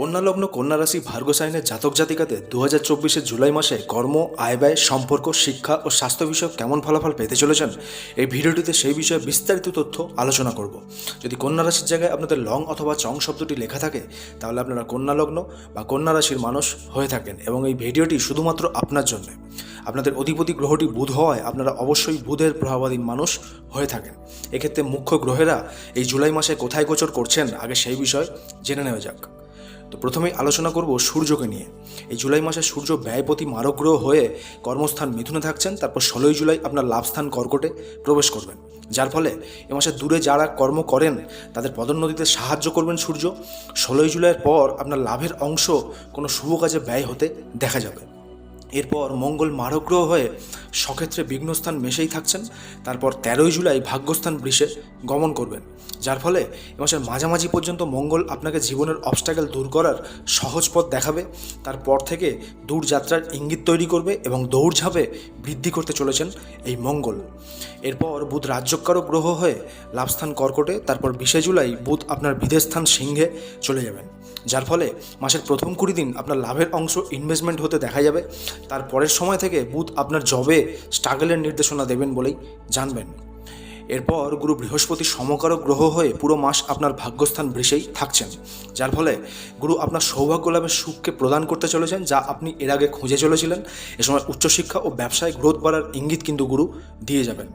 কন্যা লগ্ন কন্যা রাশি ভার্গ সাইনের জাতক জাতিকাতে দু হাজার চব্বিশের জুলাই মাসে কর্ম, আয় ব্যয়, সম্পর্ক, শিক্ষা ও স্বাস্থ্য বিষয়ক কেমন ফলাফল পেতে চলেছেন? এই ভিডিওটিতে সেই বিষয়ে বিস্তারিত তথ্য আলোচনা করব। যদি কন্যা রাশির জায়গায় আপনাদের লং অথবা চং শব্দটি লেখা থাকে, তাহলে আপনারা কন্যা লগ্ন বা কন্যা রাশির মানুষ হয়ে থাকেন এবং এই ভিডিওটি শুধুমাত্র আপনার জন্য। আপনাদের অধিপতি গ্রহটি বুধ হওয়ায় আপনারা অবশ্যই বুধের প্রভাবাধীন মানুষ হয়ে থাকেন। এক্ষেত্রে মুখ্য গ্রহেরা এই জুলাই মাসে কোথায় গোচর করছেন, আগে সেই বিষয় জেনে নেওয়া যাক। তো প্রথমেই আলোচনা করব সূর্যকে নিয়ে। এই জুলাই মাসে সূর্য ব্যয়পতি মারগ্রহ হয়ে কর্মস্থান মিথুনে থাকছেন, তারপর ষোলোই জুলাই আপনার লাভস্থান কর্কটে প্রবেশ করবেন। যার ফলে এ মাসে দূরে যারা কর্ম করেন, তাদের পদোন্নতিতে সাহায্য করবেন সূর্য। ষোলোই জুলাইয়ের পর আপনার লাভের অংশ কোনো শুভ কাজে ব্যয় হতে দেখা যাবে। এরপর মঙ্গল মারগ্রহ হয়ে সক্ষেত্রে বিঘ্নস্থান মেশেই থাকছেন। তারপর তেরোই জুলাই ভাগ্যস্থান বৃষে গমন করবেন। যার ফলে এ মাসের মাঝামাঝি পর্যন্ত মঙ্গল আপনাকে জীবনের অবস্টাকেল দূর করার সহজ পথ দেখাবে। তারপর থেকে দূর যাত্রার ইঙ্গিত তৈরি করবে এবং দৌড়ঝাঁপে বৃদ্ধি করতে চলেছেন এই মঙ্গল। এরপর বুধ রাজ্যকারক গ্রহ হয়ে লাভস্থান কর্কটে, তারপর বিশে জুলাই বুধ আপনার বিদেশস্থান সিংহে চলে যাবেন। যার ফলে মাসের প্রথম কুড়ি দিন আপনার লাভের অংশ ইনভেস্টমেন্ট হতে দেখা যাবে। তার পরের সময় থেকে বুধ আপনার জবে স্ট্রাগলের নির্দেশনা দেবেন বলেই জানবেন। এরপর গুরু বৃহস্পতি সমকারক গ্রহ হয়ে পুরো মাস আপনার ভাগ্যস্থান বৃষেই থাকছেন। যার ফলে গুরু আপনার সৌভাগ্য লাভের সুখকে প্রদান করতে চলেছেন যা আপনি এর আগে খুঁজে চলেছিলেন। এ সময় উচ্চশিক্ষা ও ব্যবসায় গ্রোথ বাড়ার ইঙ্গিত কিন্তু গুরু দিয়ে যাবেন।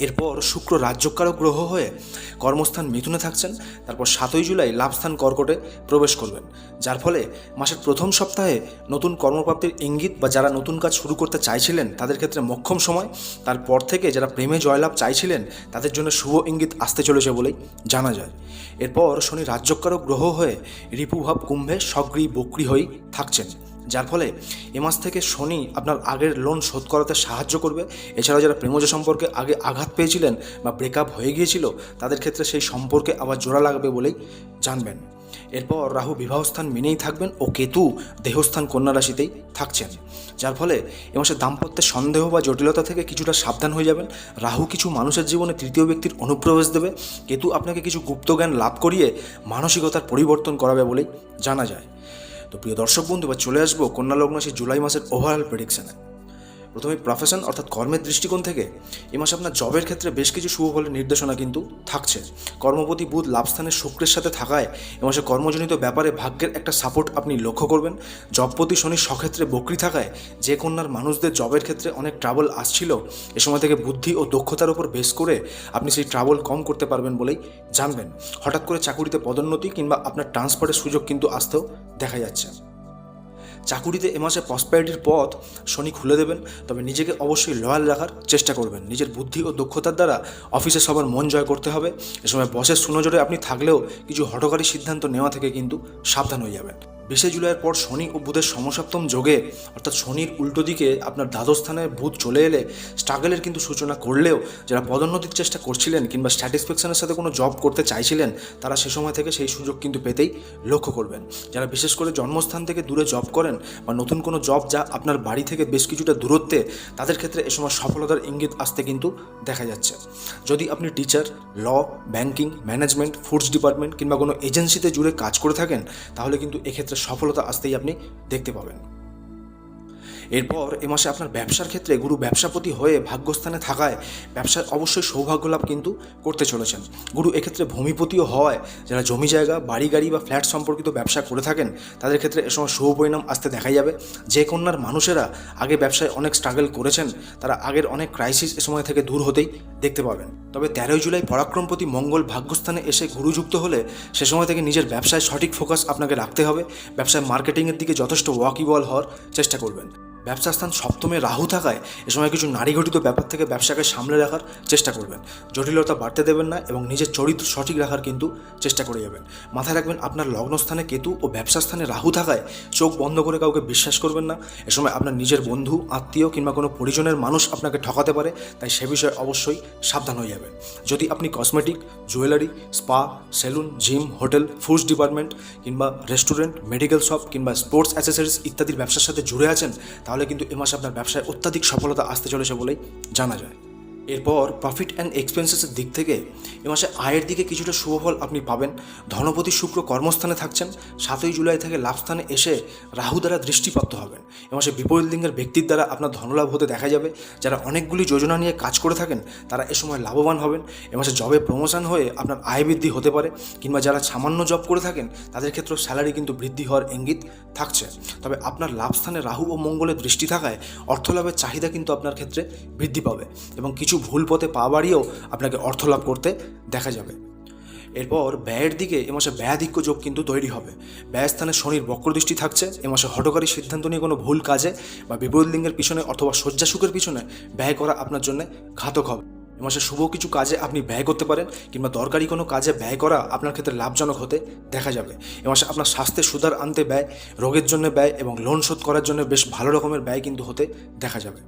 এরপর শুক্র রাজ্যকারক গ্রহ হয়ে কর্মস্থান মিথুনে থাকছেন। তারপর সাতই জুলাই লাভস্থান কর্কটে প্রবেশ করবেন। যার ফলে মাসের প্রথম সপ্তাহে নতুন কর্মপ্রাপ্তির ইঙ্গিত বা যারা নতুন কাজ শুরু করতে চাইছিলেন, তাদের ক্ষেত্রে মক্ষম সময়। তারপর থেকে যারা প্রেমে জয়লাভ চাইছিলেন, তাদের জন্য শুভ ইঙ্গিত আসতে চলেছে বলেই জানা যায়। এরপর শনি রাজ্যকারক গ্রহ হয়ে রিপুভাব কুম্ভে সগ্রী বক্রি হয়েই থাকছেন। যার ফলে এ মাস থেকে শনি আপনার আগের লোন শোধ করাতে সাহায্য করবে। এছাড়াও যারা প্রেমজ সম্পর্কে আগে আঘাত পেয়েছিলেন বা ব্রেকআপ হয়ে গিয়েছিল, তাদের ক্ষেত্রে সেই সম্পর্কে আবার জোড়া লাগবে বলেই জানবেন। এরপর রাহু বিবাহস্থান মেনেই থাকবেন ও কেতু দেহস্থান কন্যা রাশিতেই থাকছেন। যার ফলে এ মাসে দাম্পত্যের সন্দেহ বা জটিলতা থেকে কিছুটা সাবধান হয়ে যাবেন। রাহু কিছু মানুষের জীবনে তৃতীয় ব্যক্তির অনুপ্রবেশ দেবে। কেতু আপনাকে কিছু গুপ্তজ্ঞান লাভ করিয়ে মানসিকতার পরিবর্তন করাবে বলেই জানা যায়। তো প্রিয় দর্শক বন্ধু বা চলে আসব কন্যা লগ্ন সেই জুলাই মাসের ওভারঅল প্রেডিকশানে প্রথমে প্রফেশন অর্থাৎ কর্মের দৃষ্টিকোণ থেকে এ মাসে আপনার জবের ক্ষেত্রে বেশ কিছু শুভ ফলের নির্দেশনা কিন্তু থাকছে। কর্মপতি বুধ লাভস্থানের শুক্রের সাথে থাকায় এ মাসে কর্মজনিত ব্যাপারে ভাগ্যের একটা সাপোর্ট আপনি লক্ষ্য করবেন। জবপতি শনি সক্ষেত্রে বকরি থাকায় যে কন্যার মানুষদের জবের ক্ষেত্রে অনেক ট্রাবল আসছিল, এ সময় থেকে বুদ্ধি ও দক্ষতার উপর বেস করে আপনি সেই ট্রাবল কম করতে পারবেন বলেই জানবেন। হঠাৎ করে চাকুরিতে পদোন্নতি কিংবা আপনার ট্রান্সফারের সুযোগ কিন্তু আসতেও দেখা যাচ্ছে। চাকুরিতে এ মাসে প্রসপারিটির পথ শনি খুলে দেবেন, তবে নিজেকে অবশ্যই লয়াল রাখার চেষ্টা করবেন। নিজের বুদ্ধি ও দক্ষতার দ্বারা অফিসে সবার মন জয় করতে হবে। এ সময় বসের সুনজরে আপনি থাকলেও কিছু হঠকারী সিদ্ধান্ত নেওয়া থেকে কিন্তু সাবধান হয়ে যাবেন। বিশে জুলাইয়ের পর শনি ও বুধের সমসপ্তম যোগে, অর্থাৎ শনির উল্টো দিকে আপনার দ্বাদস্থানে বুধ চলে এলে স্ট্রাগলের কিন্তু সূচনা করলেও যারা পদোন্নতির চেষ্টা করছিলেন কিংবা স্যাটিসফ্যাকশনের সাথে কোনো জব করতে চাইছিলেন, তারা সে সময় থেকে সেই সুযোগ কিন্তু পেতেই লক্ষ্য করবেন। যারা বিশেষ করে জন্মস্থান থেকে দূরে জব করেন বা নতুন কোনো জব যা আপনার বাড়ি থেকে বেশ কিছুটা দূরত্বে, তাদের ক্ষেত্রে এ সময় সফলতার ইঙ্গিত আসতে কিন্তু দেখা যাচ্ছে। যদি আপনি teacher law banking management foods department কিংবা কোনো এজেন্সিতে জুড়ে কাজ করে থাকেন, তাহলে কিন্তু এক্ষেত্রে সফলতা আসতেই আপনি দেখতে পাবেন। এরপর এ মাসে আপনার ব্যবসার ক্ষেত্রে গুরু ব্যবসাপতি হয়ে ভাগ্যস্থানে থাকায় ব্যবসায় অবশ্যই সৌভাগ্য লাভ কিন্তু করতে চলেছেন। গুরু এক্ষেত্রে ভূমিপতিও হওয়ায় যারা জমি জায়গা, বাড়ি গাড়ি বা ফ্ল্যাট সম্পর্কিত ব্যবসা করে থাকেন, তাদের ক্ষেত্রে এ সময় শুভ পরিণাম আসতে দেখা যাবে। যে কন্যার মানুষেরা আগে ব্যবসায় অনেক স্ট্রাগল করেছেন, তারা আগের অনেক ক্রাইসিস এ সময় থেকে দূর হতেই দেখতে পাবেন। তবে তেরোই জুলাই পরাক্রমপতি মঙ্গল ভাগ্যস্থানে এসে গুরুযুক্ত হলে সে সময় থেকে নিজের ব্যবসায় সঠিক ফোকাস আপনাকে রাখতে হবে। ব্যবসায় মার্কেটিংয়ের দিকে যথেষ্ট ওয়াকিবল হওয়ার চেষ্টা করবেন। ব্যবসা স্থান সপ্তমে রাহু থাকায় এ সময় কিছু নারী ঘটিত ব্যাপার থেকে ব্যবসাকে সামলে রাখার চেষ্টা করবেন। জটিলতা বাড়তে দেবেন না এবং নিজের চরিত্র সঠিক রাখার কিন্তু চেষ্টা করে যাবেন। মাথায় রাখবেন, আপনার লগ্নস্থানে কেতু ও ব্যবসা স্থানে রাহু থাকায় চোখ বন্ধ করে কাউকে বিশ্বাস করবেন না। এ সময় আপনার নিজের বন্ধু, আত্মীয় কিংবা কোনো পরিজনের মানুষ আপনাকে ঠকাতে পারে, তাই সে বিষয়ে অবশ্যই সাবধান হয়ে যাবেন। যদি আপনি cosmetic, jewellery, spa, salon, gym, hotel, foods department কিংবা রেস্টুরেন্ট, মেডিকেল শপ কিংবা স্পোর্টস অ্যাসেসরিজ ইত্যাদির ব্যবসার সাথে জুড়ে আছেন তাহলে কিন্তু এ মাসে আপনার ব্যবসায় অত্যাধিক সফলতা আসতে চলেছে বলেই জানা যায়। এরপর প্রফিট অ্যান্ড এক্সপেন্সেসের দিক থেকে এ মাসে আয়ের দিকে কিছুটা শুভফল আপনি পাবেন। ধনপতি শুক্র কর্মস্থানে থাকছেন। সাতই জুলাই থেকে লাভস্থানে এসে রাহু দ্বারা দৃষ্টিপ্রাপ্ত হবেন। এ মাসে বিপরীত লিঙ্গের ব্যক্তির দ্বারা আপনার ধনলাভ হতে দেখা যাবে। যারা অনেকগুলি যোজনা নিয়ে কাজ করে থাকেন, তারা এ সময় লাভবান হবেন। এ মাসে জবে প্রমোশন হয়ে আপনার আয় বৃদ্ধি হতে পারে কিংবা যারা সামান্য জব করে থাকেন, তাদের ক্ষেত্রেও স্যালারি কিন্তু বৃদ্ধি হওয়ার ইঙ্গিত থাকছে। তবে আপনার লাভস্থানে রাহু ও মঙ্গলের দৃষ্টি থাকায় অর্থলাভের চাহিদা কিন্তু আপনার ক্ষেত্রে বৃদ্ধি পাবে এবং কিছু ভুল পথে পা বাড়িয়েও আপনাকে অর্থ লাভ করতে দেখা যাবে। এরপর ব্যয়ের দিকে এ মাসে ব্যয়াধিক্য যোগ কিন্তু তৈরি হবে। ব্যয়স্থানে শনির বক্রদৃষ্টি থাকছে, এ মাসে হটকারী সিদ্ধান্ত নিয়ে কোনো ভুল কাজে বা বিপরীত লিঙ্গের পিছনে অথবা শয্যাসুখের পিছনে ব্যয় করা আপনার জন্য ঘাতক হবে। এ মাসে শুভ কিছু কাজে আপনি ব্যয় করতে পারেন কিংবা দরকারি কোনো কাজে ব্যয় করা আপনার ক্ষেত্রে লাভজনক হতে দেখা যাবে। এ মাসে আপনার স্বাস্থ্যে সুধার আনতে ব্যয়, রোগের জন্য ব্যয় এবং লোন শোধ করার জন্য বেশ ভালো রকমের ব্যয় কিন্তু হতে দেখা যাবে।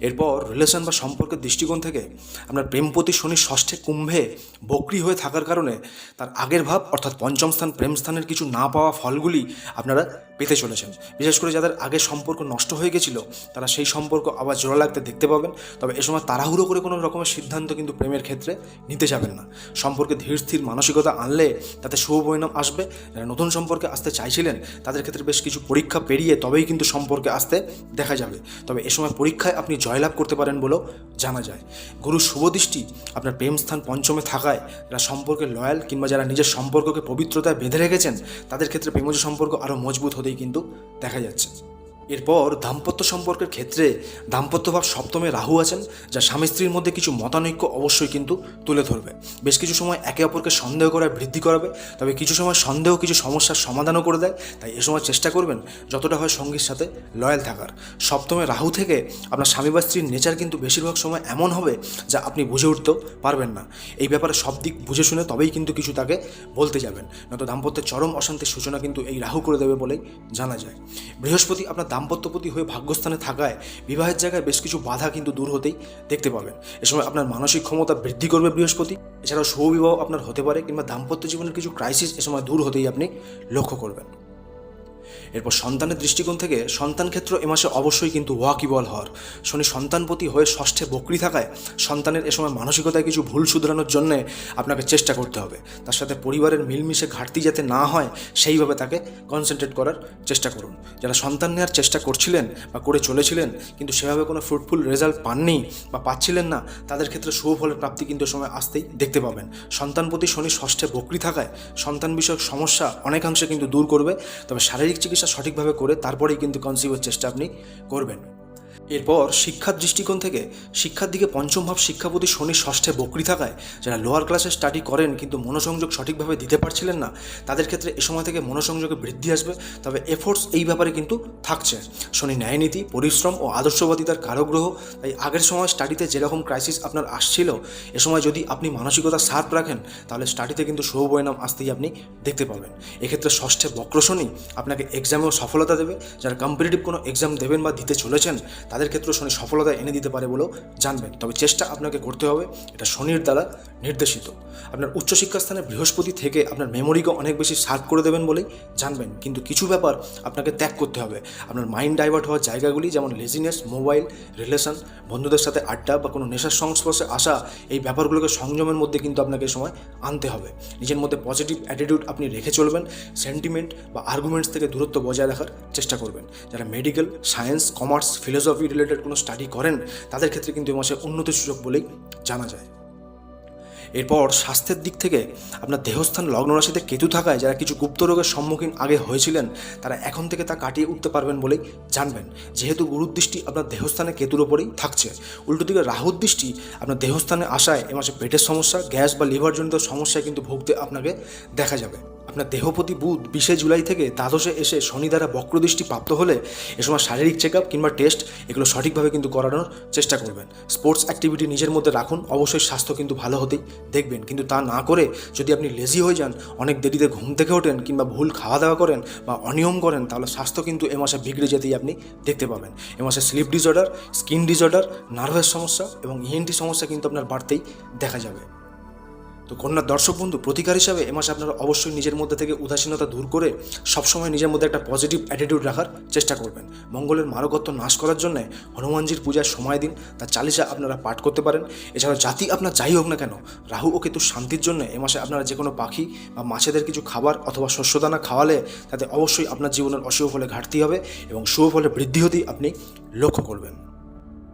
এরপর রিলেশন বা সম্পর্কের দৃষ্টিকোণ থেকে আপনার প্রেমপতি শনি ষষ্ঠে কুম্ভে বক্রি হয়ে থাকার কারণে তার আগের ভাব অর্থাৎ পঞ্চম স্থান প্রেমস্থানের কিছু না পাওয়া ফলগুলি আপনারা পেতে চলেছেন। বিশেষ করে যাদের আগে সম্পর্ক নষ্ট হয়ে গেছিল, তারা সেই সম্পর্ক আবার জোড়া লাগতে দেখতে পাবেন। তবে এ সময় তাড়াহুড়ো করে কোনো রকমের সিদ্ধান্ত কিন্তু প্রেমের ক্ষেত্রে নিতে যাবেন না। সম্পর্কে ধীর স্থির মানসিকতা আনলে তাতে শুভ পরিণাম আসবে। যারা নতুন সম্পর্কে আসতে চাইছিলেন, তাদের ক্ষেত্রে বেশ কিছু পরীক্ষা পেরিয়ে তবেই কিন্তু সম্পর্কে আসতে দেখা যাবে। তবে এ সময় পরীক্ষায় আপনি জয়লাভ করতে পারেন বলেও জানা যায়। গুরু শুভদৃষ্টি আপনার প্রেম স্থান পঞ্চমে থাকায়, যারা সম্পর্কে লয়াল কিংবা যারা নিজের সম্পর্ককে পবিত্রতায় বেঁধে রেখেছেন, তাদের ক্ষেত্রে প্রেমজ সম্পর্ক আরও মজবুত হতেই কিন্তু দেখা যাচ্ছে। এরপর দাম্পত্য সম্পর্কের ক্ষেত্রে দাম্পত্যভাব সপ্তমে রাহু আছেন, যা স্বামী স্ত্রীর মধ্যে কিছু মতানৈক্য অবশ্যই কিন্তু তুলে ধরবে। বেশ কিছু সময় একে অপরকে সন্দেহ করায় বৃদ্ধি করাবে, তবে কিছু সময় সন্দেহ কিছু সমস্যার সমাধানও করে দেয়। তাই এ সময় চেষ্টা করবেন যতটা হয় সঙ্গীর সাথে লয়াল থাকার। সপ্তমে রাহু থেকে আপনার স্বামী বা স্ত্রীর নেচার কিন্তু বেশিরভাগ সময় এমন হবে, যা আপনি বুঝে উঠতেও পারবেন না। এই ব্যাপারে সব দিক বুঝে শুনে তবেই কিন্তু কিছু তাকে বলতে যাবেন। নয়তো দাম্পত্যের চরম অশান্তির সূচনা কিন্তু এই রাহু করে দেবে বলেই জানা যায়। বৃহস্পতি আপনার দাম্পত্যপতি হয়ে ভাগ্যস্থানে থাকায় বিবাহের জায়গায় বেশ কিছু বাধা কিন্তু দূর হতেই দেখতে পাবেন। এ সময় আপনার মানসিক ক্ষমতা বৃদ্ধি করবে বৃহস্পতি। এছাড়াও সৌবিবাহ আপনার হতে পারে কিংবা দাম্পত্য জীবনের কিছু ক্রাইসিস এ সময় দূর হতেই আপনি লক্ষ্য করবেন। এরপর সন্তানের দৃষ্টিকোণ থেকে সন্তান ক্ষেত্র এ মাসে অবশ্যই কিন্তু ওয়াকিবল হওয়ার। শনি সন্তানপতি হয়ে ষষ্ঠে বকরি থাকায় সন্তানের এ সময় মানসিকতায় কিছু ভুল শুধরানোর জন্যে আপনাকে চেষ্টা করতে হবে। তার সাথে পরিবারের মিলমিশে ঘাটতি যাতে না হয়, সেইভাবে তাকে কনসেন্ট্রেট করার চেষ্টা করুন। যারা সন্তান নেওয়ার চেষ্টা করছিলেন বা করে চলেছিলেন, কিন্তু সেভাবে কোনো ফ্রুটফুল রেজাল্ট পাননি বা পাচ্ছিলেন না, তাদের ক্ষেত্রে ফলের প্রাপ্তি কিন্তু সময় আসতেই দেখতে পাবেন। সন্তানপতি শনি ষষ্ঠে বকরি থাকায় সন্তান বিষয়ক সমস্যা অনেকাংশে কিন্তু দূর করবে, তবে শারীরিক চিকিৎসা সঠিকভাবে করে তারপরেই কিন্তু কনসিভের চেষ্টা আপনি করবেন। এরপর শিক্ষার দৃষ্টিকোণ থেকে শিক্ষার দিকে পঞ্চম ভাব শিক্ষাপতি শনি ষষ্ঠে বকরি থাকায় যারা লোয়ার ক্লাসে স্টাডি করেন কিন্তু মনোসংযোগ সঠিকভাবে দিতে পারছিলেন না, তাদের ক্ষেত্রে এ সময় থেকে মনোসংযোগে বৃদ্ধি আসবে। তবে এফোর্টস এই ব্যাপারে কিন্তু থাকছে। শনি ন্যায়নীতি পরিশ্রম ও আদর্শবাদিতার কারগ্রহ, তাই আগের সময় স্টাডিতে যেরকম ক্রাইসিস আপনার আসছিল, এ সময় যদি আপনি মানসিকতা শার্প রাখেন, তাহলে স্টাডিতে কিন্তু পরিণাম আসতেই আপনি দেখতে পাবেন। এক্ষেত্রে ষষ্ঠে বক্রশনি আপনাকে এক্সামেও সফলতা দেবে। যারা কম্পিটিটিভ কোনো এক্সাম দেবেন বা দিতে চলেছেন তাদের ক্ষেত্রে শনি সফলতা এনে দিতে পারে বলেও জানবেন। তবে চেষ্টা আপনাকে করতে হবে, এটা শনির দ্বারা নির্দেশিত। আপনার উচ্চশিক্ষা স্থানে বৃহস্পতি থেকে আপনার মেমোরিকে অনেক বেশি শার্প করে দেবেন বলেই জানবেন। কিন্তু কিছু ব্যাপার আপনাকে ত্যাগ করতে হবে। আপনার মাইন্ড ডাইভার্ট হওয়ার জায়গাগুলি যেমন লেজিনেস মোবাইল রিলেশন বন্ধুদের সাথে আড্ডা বা কোনো নেশার সংস্পর্শে আসা, এই ব্যাপারগুলোকে সংযমের মধ্যে কিন্তু আপনাকে সময় আনতে হবে। নিজের মধ্যে পজিটিভ অ্যাটিটিউড আপনি রেখে চলবেন সেন্টিমেন্ট বা আর্গুমেন্টস থেকে দূরত্ব বজায় রাখার চেষ্টা করবেন। যারা medical science commerce philosophy related কোনো স্টাডি করেন, তাদের ক্ষেত্রে কিন্তু এ মাসে উন্নতির সুযোগ বলেই জানা যায়। এরপর স্বাস্থ্যের দিক থেকে আপনার দেহস্থান লগ্ন রাশিতে কেতু থাকায় যারা কিছু গুপ্ত রোগের সম্মুখীন আগে হয়েছিলেন, তারা এখন থেকে তা কাটিয়ে উঠতে পারবেন বলেই জানবেন। যেহেতু গুরুর দৃষ্টি আপনার দেহস্থানে কেতুর ওপরেই থাকছে। উল্টো দিকে রাহুর দৃষ্টি আপনার দেহস্থানে আসায় এ মাসে পেটের সমস্যা, গ্যাস বা লিভারজনিত সমস্যায় কিন্তু ভুগতে আপনাকে দেখা যাবে। আপনার দেহপতি বুধ বিশে জুলাই থেকে দ্বাদশে এসে শনি দ্বারা বক্রদৃষ্টি প্রাপ্ত হলে এ সময় শারীরিক চেক আপ কিংবা টেস্ট এগুলো সঠিকভাবে কিন্তু করানোর চেষ্টা করবেন। স্পোর্টস অ্যাক্টিভিটি নিজের মধ্যে রাখুন, অবশ্যই স্বাস্থ্য কিন্তু ভালো হতেই দেখবেন। কিন্তু তা না করে যদি আপনি লেজি হয়ে যান, অনেক দেরিতে ঘুম থেকে ওঠেন কিংবা ভুল খাওয়া দাওয়া করেন বা অনিয়ম করেন, তাহলে স্বাস্থ্য কিন্তু এ মাসে বিগড়ে যেতেই আপনি দেখতে পাবেন। এ মাসে স্লিপ ডিসঅর্ডার স্কিন ডিসঅর্ডার নার্ভের সমস্যা এবং ইএনটি সমস্যা কিন্তু আপনার বাড়তেই দেখা যাবে। তো কন্যার দর্শক বন্ধু, প্রতিকার হিসাবে এ মাসে আপনারা অবশ্যই নিজের মধ্যে থেকে উদাসীনতা দূর করে সবসময় নিজের মধ্যে একটা পজিটিভ অ্যাটিটিউড রাখার চেষ্টা করবেন। মঙ্গলের মারকত্ব নাশ করার জন্য হনুমানজির পূজার সময় দিন, তার চালিসা আপনারা পাঠ করতে পারেন। এছাড়াও জাতি আপনার যাই হোক না কেন, রাহু ও কেতু শান্তির জন্য এ মাসে আপনারা যে কোনো পাখি বা মাছেদের কিছু খাবার অথবা শস্যদানা খাওয়ালে তাতে অবশ্যই আপনার জীবনের অশুভ ফলে ঘাটতি হবে এবং শুভ ফলে বৃদ্ধি হতেই আপনি লক্ষ্য করবেন।